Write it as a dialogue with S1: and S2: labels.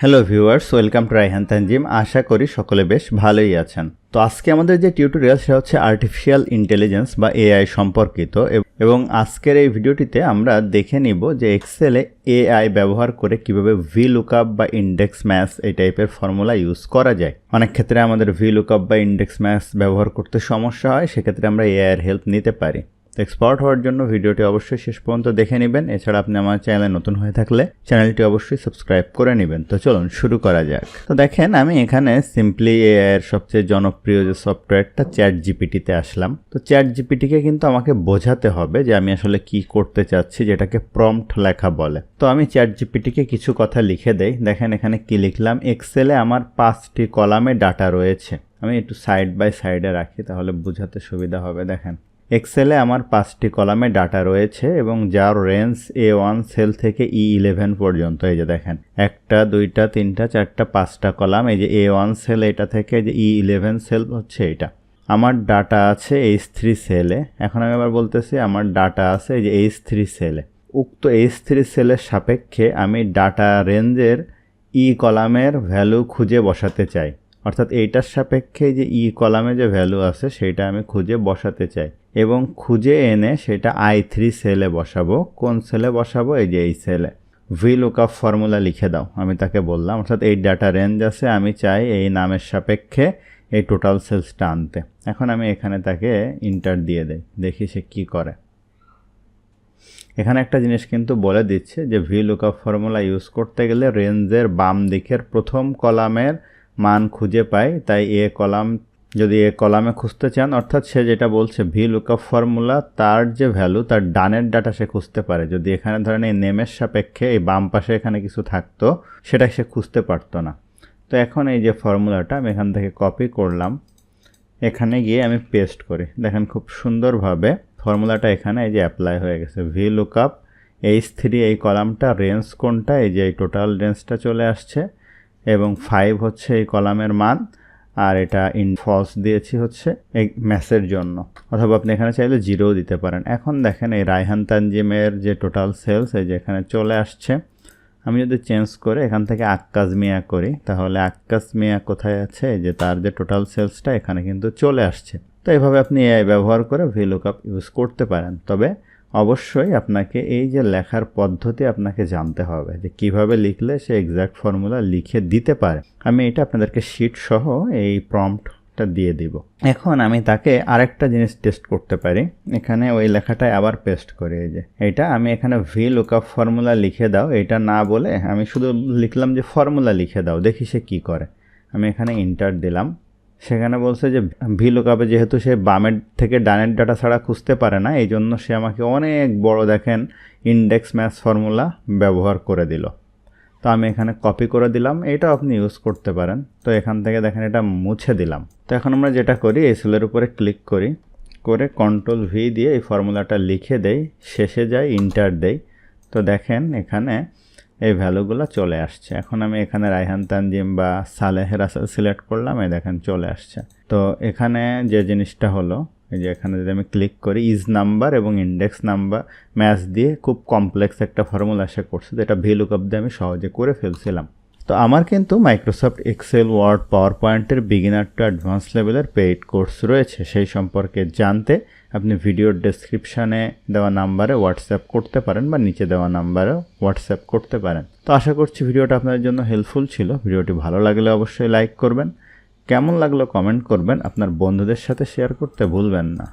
S1: Hello viewers welcome to Raihan Tanzim আশা করি সকলে বেশ ভালোই আছেন। তো আজকে আমাদের যে টিউটোরিয়াল সেটা হচ্ছে আর্টিফিশিয়াল ইন্টেলিজেন্স বা এআই সম্পর্কিত এবং আজকের এই ভিডিওটিতে আমরা দেখে নিব যে এক্সেলে এআই ব্যবহার করে কীভাবে ভি লুকআপ বা ইন্ডেক্স ম্যাথ এই টাইপের ফর্মুলা ইউজ করা যায়। অনেক ক্ষেত্রে আমাদের ভি লুকআপ বা ইন্ডেক্স ম্যাথ ব্যবহার করতে সমস্যা হয়, সেক্ষেত্রে আমরা এআইয়ের হেল্প নিতে পারি। তো এক্সপার্ট হওয়ার জন্য ভিডিওটি অবশ্যই শেষ পর্যন্ত দেখে নেবেন। এছাড়া আপনি আমার চ্যানেলে নতুন হয়ে থাকলে চ্যানেলটি অবশ্যই সাবস্ক্রাইব করে নেবেন। তো চলুন শুরু করা যাক। তো দেখেন, আমি এখানে সিম্পলি এর সবচেয়ে জনপ্রিয় যে সফটওয়্যারটা চ্যাট জিপিটিতে আসলাম। তো চ্যাট জিপিটিকে কিন্তু আমাকে বোঝাতে হবে যে আমি আসলে কি করতে চাচ্ছি, যেটাকে প্রম্পট লেখা বলে। তো আমি চ্যাট জিপিটিকে কিছু কথা লিখে দেই। দেখেন, এখানে কি লিখলাম? এক্সেলে আমার পাঁচটি কলামে ডাটা রয়েছে। আমি একটু সাইড বাই সাইডে রাখি, তাহলে বোঝাতে সুবিধা হবে। দেখেন এক্সেলে আমার পাঁচটি কলামে ডাটা রয়েছে এবং যার রেঞ্জ এ ওয়ান সেল থেকে ই ইলেভেন পর্যন্ত, এই যে দেখেন। একটা, দুইটা, তিনটা, চারটা, পাঁচটা কলাম, এই যে এ ওয়ান সেল এটা থেকে যে ই ইলেভেন সেল হচ্ছে এটা। আমার ডাটা আছে এইচ থ্রি সেলে এখন আমি আবার বলতেছি, আমার ডাটা আছে এই যে এইচ থ্রি সেলে উক্ত এইচ থ্রি সেলের সাপেক্ষে আমি ডাটা রেঞ্জের ই কলামের ভ্যালু খুঁজে বসাতে চাই। অর্থাৎ এইটার সাপেক্ষে যে ই কলামে যে ভ্যালু আছে সেটা আমি খুঁজে বসাতে চাই। এবং খুঁজে এনে সেটা আই থ্রি সেলে বসাবো। কোন সেলে বসাবো? এই যে এই সেলে। ভি লুকআপ ফর্মুলা লিখে দাও, আমি তাকে বললাম। অর্থাৎ এই ডাটা রেঞ্জ আছে, আমি চাই এই নামের সাপেক্ষে এই টোটাল সেলসটা আনতে। এখন আমি এখানে তাকে ইন্টার দিয়ে দেই, দেখি সে কী করে। এখানে একটা জিনিস কিন্তু বলে দিচ্ছে যে ভি লুকআপ ফর্মুলা ইউজ করতে গেলে রেঞ্জের বাম দিকের প্রথম কলামের মান খুঁজে পাই তাই এ কলাম, যদি এ কলামে খুঁজতে চান, অর্থাৎ সে যেটা বলছে, ভি লুকআপ ফর্মুলা, তার যে ভ্যালু, তার ডানের ডাটা সে খুঁজতে পারে। যদি এখানে ধরেন এই নেমের সাপেক্ষে এই বাম পাশে এখানে কিছু থাকতো, সেটা সে খুঁজতে পারতো না। তো এখন এই যে ফর্মুলাটা, আমি এখান থেকে কপি করলাম। এখানে গিয়ে আমি পেস্ট করি। দেখেন খুব সুন্দরভাবে ফর্মুলাটা এখানে এই যে অ্যাপ্লাই হয়ে গেছে। ভি লুকআপ এইচ থ্রি এই কলামটা রেঞ্জ কোনটা, এই যে এই টোটাল রেঞ্জটা চলে আসছে। এবং ফাইভ হচ্ছে এই কলামের মান, আর এটা ইন ফলস দিয়েছি হচ্ছে এই ম্যাসের জন্য। অথবা আপনি এখানে চাইলে জিরোও দিতে পারেন। এখন দেখেন এই রায়হান তানজিমের যে টোটাল সেলস এই যে এখানে চলে আসছে। আমি যদি চেঞ্জ করে এখান থেকে আক্কাস মিয়া করি, তাহলে আক্কাস মিয়া কোথায় আছে? যে তার যে টোটাল সেলসটা এখানে কিন্তু চলে আসছে। তো এইভাবে আপনি এআই ব্যবহার করে ভিলুকআপ ইউজ করতে পারেন। তবে অবশ্যই আপনাকে এই যে লেখার পদ্ধতি আপনাকে জানতে হবে যে কীভাবে লিখলে সে এক্সাক্ট ফর্মুলা লিখে দিতে পারে। আমি এটা আপনাদেরকে শিট সহ এই প্রম্পটটা দিয়ে দিব। এখন আমি তাকে আরেকটা জিনিস টেস্ট করতে পারি। এখানে ওই লেখাটায় আবার পেস্ট করি এই যে। এটা আমি এখানে ভি লুকআপ ফর্মুলা লিখে দাও। এটা না বলে আমি শুধু লিখলাম যে ফর্মুলা লিখে দাও। দেখি সে কী করে। আমি এখানে ইন্টার দিলাম। সেখানে বলছে যে, ভি লুকআপে যেহেতু সে বামের থেকে ডানের ডাটা ছাড়া খুঁজতে পারে না, এই জন্য সে আমাকে অনেক বড় দেখেন ইন্ডেক্স ম্যাথ ফর্মুলা ব্যবহার করে দিল। তো আমি এখানে কপি করে দিলাম, এটাও আপনি ইউজ করতে পারেন। তো এখান থেকে দেখেন এটা মুছে দিলাম। তো এখন আমরা যেটা করি, এই সেলের উপরে ক্লিক করি, করে কন্ট্রোল ভি দিয়ে এই ফর্মুলাটা লিখে দেই, শেষে যাই ইন্টার দেই। তো দেখেন এখানে এই ভ্যালুগুলো চলে আসছে। এখন আমি এখানে রায়হান তানজিম বা সালেহ রাসেল সিলেক্ট করলাম, এই দেখেন চলে আসছে। তো এখানে যে জিনিসটা হলো, এই যে এখানে যদি আমি ক্লিক করি, ইজ নাম্বার এবং ইন্ডেক্স নাম্বার ম্যাচ দিয়ে খুব কমপ্লেক্স একটা ফর্মুলা সে করছে, যেটা ভিলুকআপ দিয়ে আমি সহজে করে ফেলছিলাম। তো আমার কিন্তু মাইক্রোসফট এক্সেল ওয়ার্ড পাওয়ার পয়েন্টের বিগিনার টু অ্যাডভান্স লেভেলের পেইড কোর্স রয়েছে। সেই সম্পর্কে জানতে আপনি ভিডিওর ডেসক্রিপশানে দেওয়া নাম্বারে হোয়াটসঅ্যাপ করতে পারেন বা নিচে দেওয়া নাম্বারেও হোয়াটসঅ্যাপ করতে পারেন। তো আশা করছি ভিডিওটা আপনাদের জন্য হেল্পফুল ছিল। ভিডিওটি ভালো লাগলে অবশ্যই লাইক করবেন। কেমন লাগল কমেন্ট করবেন। আপনার বন্ধুদের সাথে শেয়ার করতে ভুলবেন না।